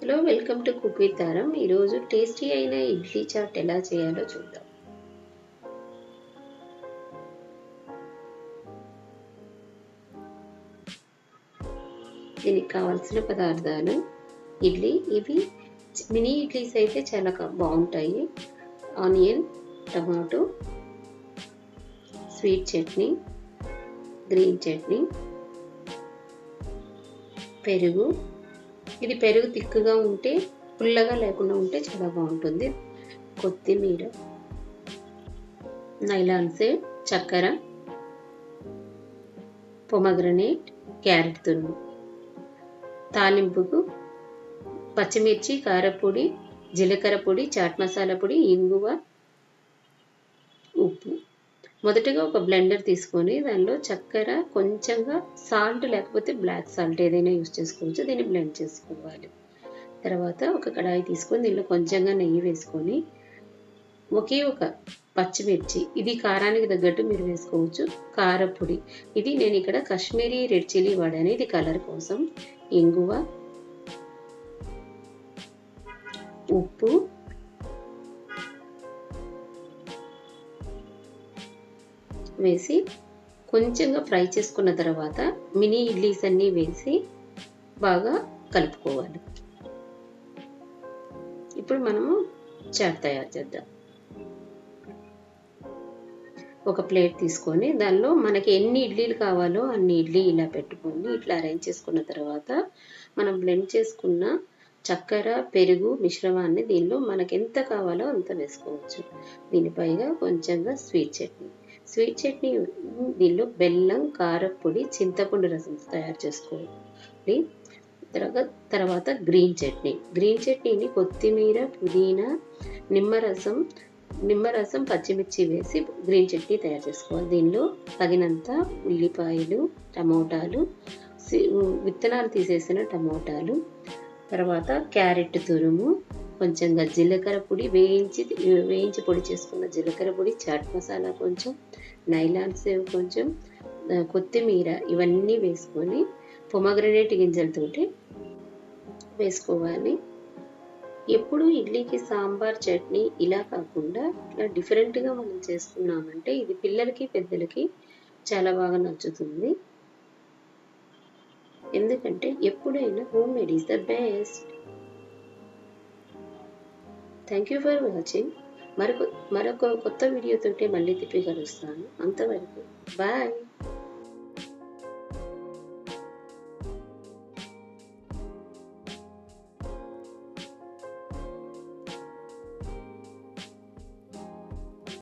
Hello welcome to cook with Taram ఈరోజు tasty అయిన idli chat ఎలా చేయాలో చూద్దాం. దీనికి కావాల్సిన పదార్థాలు ఇడ్లీ. ఇవి మినీ ఇడ్లీస్ అయితే చాలా బాగుంటాయి. Onion tomato sweet chutney green chutney పెరుగు ఇది పెరుగు తిక్కుగా ఉంటే పుల్లగా లేకుండా ఉంటే చాలా బాగుంటుంది. కొత్తిమీర నైలాన్ సేవ్ చక్కెర పొమగ్రనేట్ క్యారెట్ తురుము. తాలింపుకు పచ్చిమిర్చి కారపొడి జీలకర్ర పొడి చాట్ మసాలా పొడి ఇంగువ ఉప్పు. మొదటగా ఒక బ్లెండర్ తీసుకొని దానిలో చక్కెర కొంచెంగా సాల్ట్ లేకపోతే బ్లాక్ సాల్ట్ ఏదైనా యూస్ చేసుకోవచ్చు. దీన్ని బ్లెండ్ చేసుకోవాలి. తర్వాత ఒక కడాయి తీసుకొని దీనిలో కొంచెంగా నెయ్యి వేసుకొని ఒకే ఒక పచ్చిమిర్చి ఇది కారానికి తగ్గట్టు మీరు వేసుకోవచ్చు. కారపొడి ఇది నేను ఇక్కడ కాశ్మీరీ రెడ్ చిల్లీ వాడాను ఇది కలర్ కోసం ఇంగువ ఉప్పు వేసి కొంచెంగా ఫ్రై చేసుకున్న తర్వాత మినీ ఇడ్లీస్ అన్నీ వేసి బాగా కలుపుకోవాలి. ఇప్పుడు మనము చాట్ తయారు చేద్దాం. ఒక ప్లేట్ తీసుకొని దానిలో మనకి ఎన్ని ఇడ్లీలు కావాలో అన్ని ఇడ్లీ ఇలా పెట్టుకొని ఇట్లా అరేంజ్ చేసుకున్న తర్వాత మనం బ్లెండ్ చేసుకున్న చక్కెర పెరుగు మిశ్రమాన్ని దీనిలో మనకి ఎంత కావాలో అంత వేసుకోవచ్చు. దీనిపైగా కొంచెంగా స్వీట్ చట్నీ. స్వీట్ చట్నీ దీనిలో బెల్లం కారపొడి చింతపండు రసం తయారు చేసుకోవాలి. తర్వాత తర్వాత గ్రీన్ చట్నీ. గ్రీన్ చట్నీని కొత్తిమీర పుదీనా నిమ్మరసం నిమ్మరసం పచ్చిమిర్చి వేసి గ్రీన్ చట్నీ తయారు చేసుకోవాలి. దీనిలో తగినంత ఉల్లిపాయలు టమోటాలు విత్తనాలు తీసేసిన టమోటాలు తర్వాత క్యారెట్ తురుము కొంచెంగా జీలకర్ర పొడి వేయించి వేయించి పొడి చేసుకున్న జీలకర్ర పొడి చాట్ మసాలా కొంచెం నైలాన్ సేవ్ కొంచెం కొత్తిమీర ఇవన్నీ వేసుకొని పొమగ్రనేట్ గింజలతోటి వేసుకోవాలి. ఎప్పుడు ఇడ్లీకి సాంబార్ చట్నీ ఇలా కాకుండా ఇలా డిఫరెంట్గా మనం చేసుకున్నామంటే ఇది పిల్లలకి పెద్దలకి చాలా బాగా నచ్చుతుంది. ఎందుకంటే ఎప్పుడైనా home made is the best. Thank you for watching మరొక మరొక కొత్త వీడియోతోటి మళ్ళీ తిప్పి కలుస్తాను. అంతవరకు. బాయ్